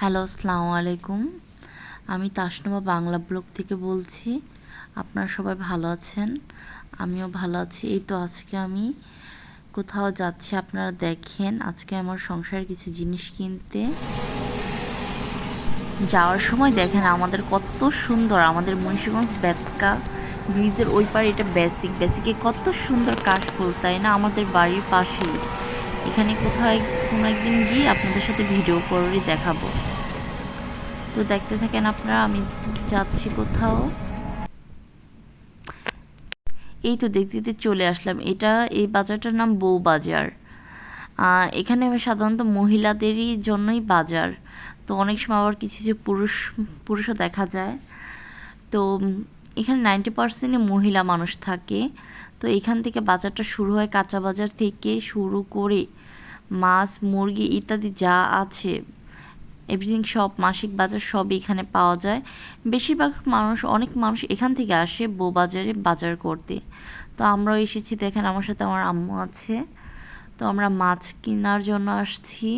Hello, আসসালামু আলাইকুম। আমি তাসনুমা বাংলা ব্লগ থেকে বলছি, আপনারা সবাই ভালো আছেন? আমিও ভালো আছি। এই তো আজকে আমি কোথাও যাচ্ছি, আপনারা দেখেন। আজকে আমার সংসারের কিছু জিনিস কিনতে। যাওয়ার সময় দেখেন, আমাদের কত সুন্দর, আমাদের মুন্সিগঞ্জ বেতকা ব্রিজের ওই পারে এটা বেসিক বেসিকে কত সুন্দর কাশফুল তাই না? আমাদের বাড়ির পাশেই। এখানে কোথায় কোনো একদিন গিয়ে আপনাদের সাথে ভিডিও করে দেখাবো। তো দেখতে থাকেন আপনারা, আমি যাচ্ছি কোথাও। এই তো দেখতে দেখতে চলে আসলাম। এটা এই বাজারটার নাম বউ বাজার। এখানে সাধারণত মহিলাদেরই জন্যই বাজার। তো অনেক সময় আবার কিছু কিছু পুরুষ, পুরুষও দেখা যায়। তো এখানে নাইনটি পার্সেন্টই মহিলা মানুষ থাকে। তো এখান থেকে বাজারটা শুরু হয় কাঁচা বাজার থেকে শুরু করে মাছ, মুরগি ইত্যাদি যা আছে। এভরিথিং সব মাসিক বাজার সব এখানে পাওয়া যায়। বেশিরভাগ মানুষ, অনেক মানুষ এখান থেকে আসে বউ বাজারে বাজার করতে। তো আমরাও এসেছি, দেখেন আমার সাথে আমার আম্মু আছে। তো আমরা মাছ কেনার জন্য আসছি।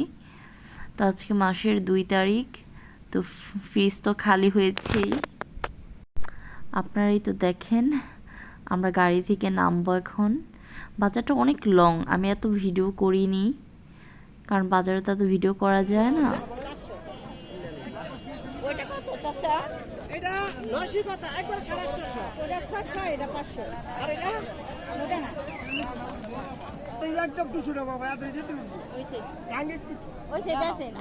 তো আজকে মাসের দুই তারিখ। তো ফ্রিজ তো খালি হয়েছেই। আপনারাই তো দেখেন আমরা গাড়ি থেকে নামবো এখন। বাজারটা অনেক লং আমি এত ভিডিও করিনি কারণ বাজারে তো এত ভিডিও করা যায় না।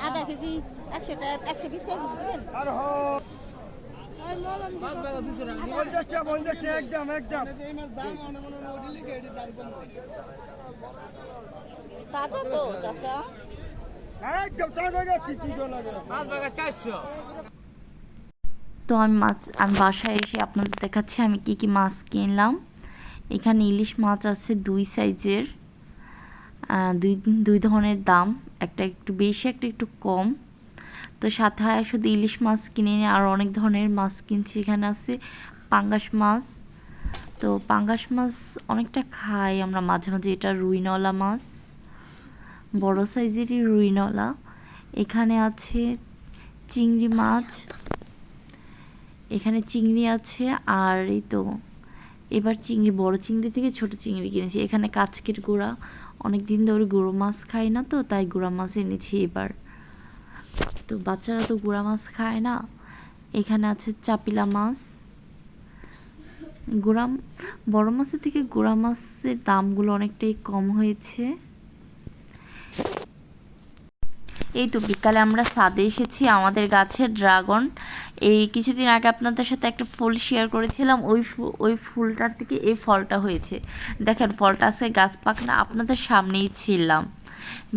আধা কেজি একশো টাকা একশো বিশ টাকা দিবেন আর হ পঞ্চাশ টাকা পঞ্চাশ টাকা তো তো আমি মাছ, আমি বাসায় এসে আপনাদের দেখাচ্ছি, আমি কি কি মাছ কিনলাম। এখানে ইলিশ মাছ আছে দুই সাইজের দুই দুই ধরনের দাম, একটা একটু বেশি, একটা একটু কম। তো সাথে শুধু ইলিশ মাছ কিনে নিয়ে আর অনেক ধরনের মাছ কিনছি, এখানে আছে পাঙ্গাস মাছ। তো পাঙ্গাস মাছ অনেকটা খাই আমরা মাঝে মাঝে, এটা রুইনলা মাছ, বড় সাইজেরই রুইনলা। এখানে আছে চিংড়ি মাছ, এখানে চিংড়ি আছে আর এই তো এবার চিংড়ি, বড় চিংড়ি থেকে ছোট চিংড়ি কিনেছি। এখানে কাচকের গুঁড়া অনেক দিন ধরে গুঁড়ো মাছ খাই না তো, তাই গুঁড়া মাছ এনেছি এবার। তো বাচ্চারা তো গুঁড়া মাছ খায় না। এখানে আছে চাপিলা মাছ। গুঁড়া, বড় মাছের থেকে গুঁড়া মাছের দামগুলো অনেকটাই কম হয়েছে। এই তো বিকালে আমরা সাদে এসেছি, আমাদের গাছের ড্রাগন। এই কিছুদিন আগে আপনাদের সাথে একটা ফুল শেয়ার করেছিলাম, ওই ওই ফুলটার থেকে এই ফলটা হয়েছে। দেখেন, ফলটা আছে গাছ পাকনা, আপনাদের সামনেই ছিলাম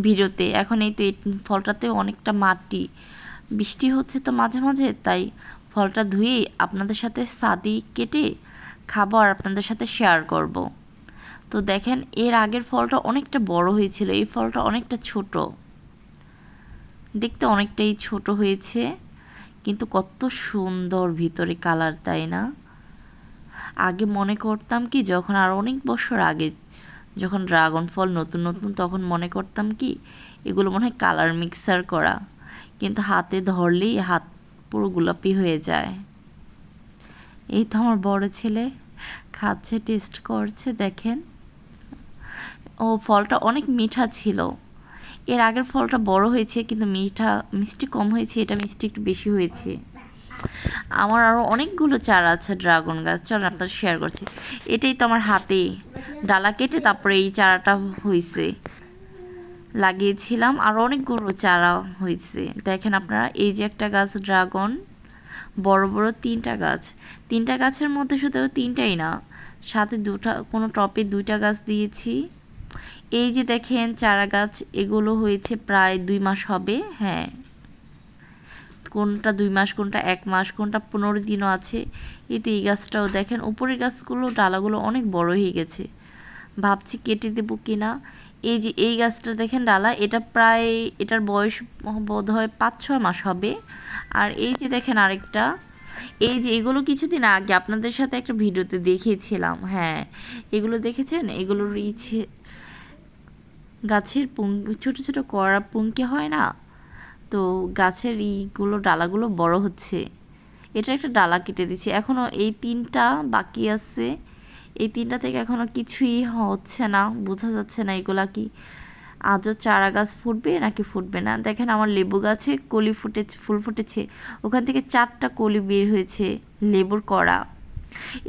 ভিডিওতে। এখন এই তো এই ফলটাতে অনেকটা মাটি। বৃষ্টি হচ্ছে তো মাঝে মাঝে, তাই ফলটা ধুয়ে আপনাদের সাথে সাদি কেটে খাব আর আপনাদের সাথে শেয়ার করব। তো দেখেন, এর আগের ফলটা অনেকটা বড় হয়েছিল, এই ফলটা অনেকটা ছোট। দেখতে অনেকটাই ছোট হয়েছে, কিন্তু কত সুন্দর ভিতরে কালার, তাই না? আগে মনে করতাম কি, যখন আর অনেক বছর আগে যখন ড্রাগন ফল নতুন নতুন, তখন মনে করতাম কি, এগুলো মনে হয় কালার মিক্সার করা, কিন্তু হাতে ধরলেই হাত পুরো গোলাপি হয়ে যায়। এই তো আমার বড় ছেলে খাচ্ছে টেস্ট করছে, দেখেন। ও ফলটা অনেক মিঠা ছিল। এর আগের ফলটা বড় হয়েছে, কিন্তু মিঠা, মিষ্টি কম হয়েছে, এটা মিষ্টি একটু বেশি হয়েছে। আমার আরও অনেকগুলো চারা আছে ড্রাগন গাছ, চল আপনার শেয়ার করছি। এটাই তো আমার হাতে। ডালা কেটে তারপরে এই চারাটা হয়েছে লাগিয়েছিলাম, আর অনেকগুলো চারা হয়েছে দেখেন আপনারা, এই যে একটা গাছ ড্রাগন, বড় বড় তিনটা গাছ। তিনটা গাছের মধ্যে শুধু তিনটাই না, সাথে দুটা, কোনো টপে দুইটা গাছ দিয়েছি। এই যে দেখেন চারা গাছ এগুলো হয়েছে প্রায় দুই মাস হবে হ্যাঁ। কোনটা দুই মাস, কোনটা এক মাস, কোনটা পনেরো দিনও আছে। এই তো এই গাছটাও দেখেন, উপরের গাছগুলো, ডালাগুলো অনেক বড় হয়ে গেছে। ভাবছি কেটে দেবো কিনা। এই যে এই গাছটা দেখেন ডালা, এটা প্রায়, এটার বয়স বোধ হয় পাঁচ, ছয় মাস হবে। আর এই যে দেখেন আরেকটা এই যে এগুলো কিছুদিন আগে আপনাদের সাথে একটা ভিডিওতে দেখিয়েছিলাম হ্যাঁ। এগুলো দেখেছেন? এগুলোর ইচ্ছে গাছের পুং ছোটো ছোটো কড়া পুঙ্কি হয় না? তো গাছের ইগুলো ডালাগুলো বড় হচ্ছে। এটা একটা ডালা কেটে দিছি এখনও এই তিনটা বাকি আছে। এই তিনটা থেকে এখনও কিছুই হচ্ছে না, বোঝা যাচ্ছে না এগুলা কি আজও চারা গাছ ফুটবে নাকি ফুটবে না? দেখেন আমার লেবু গাছে কলি ফুটেছে, ফুল ফুটেছে। ওখান থেকে চারটা কলি বের হয়েছে লেবুর কড়া।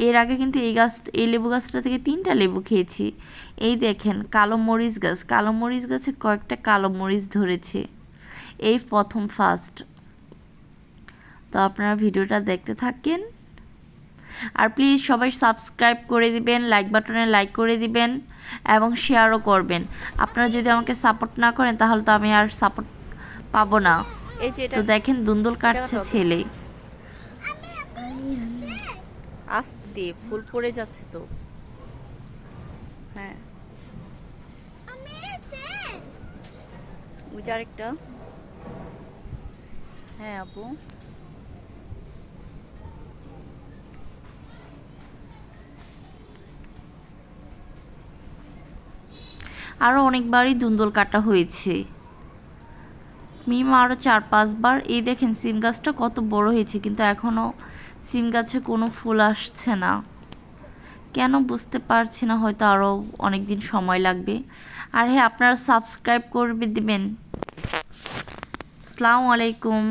এর আগে কিন্তু এই গাছ, এই লেবু গাছটা থেকে তিনটা লেবু খেয়েছি। এই দেখেন, কালো মরিচ গাছ, কালো মরিচ গাছে কয়েকটা কালো মরিচ ধরেছে। এই প্রথম ফার্স্ট তো আপনারা ভিডিওটা দেখতে থাকেন। আর প্লিজ সবাই সাবস্ক্রাইব করে দিবেন লাইক বাটনে লাইক করে দিবেন এবং শেয়ারও করবেন। আপনারা যদি আমাকে সাপোর্ট না করেন তাহলে তো আমি আর সাপোর্ট পাবো না। তো দেখেন দুন্দুল কাটছে ছেলে। আস্তে ফুল পড়ে যাচ্ছে তো। হ্যাঁ। আরেকটা হ্যাঁ আপু। আরও অনেকবারই দুন্দুল কাটা হয়েছে। মিম আরও চার, পাঁচবার। এই দেখেন, সিম গাছটা কত বড় হয়েছে, কিন্তু এখনও সিম গাছে কোনো ফুল আসছে না। কেন বুঝতে পারছি না, হয়তো আরও অনেক দিন সময় লাগবে। আর হ্যাঁ আপনারা সাবস্ক্রাইব করবে দিবেন। আসসালামু আলাইকুম।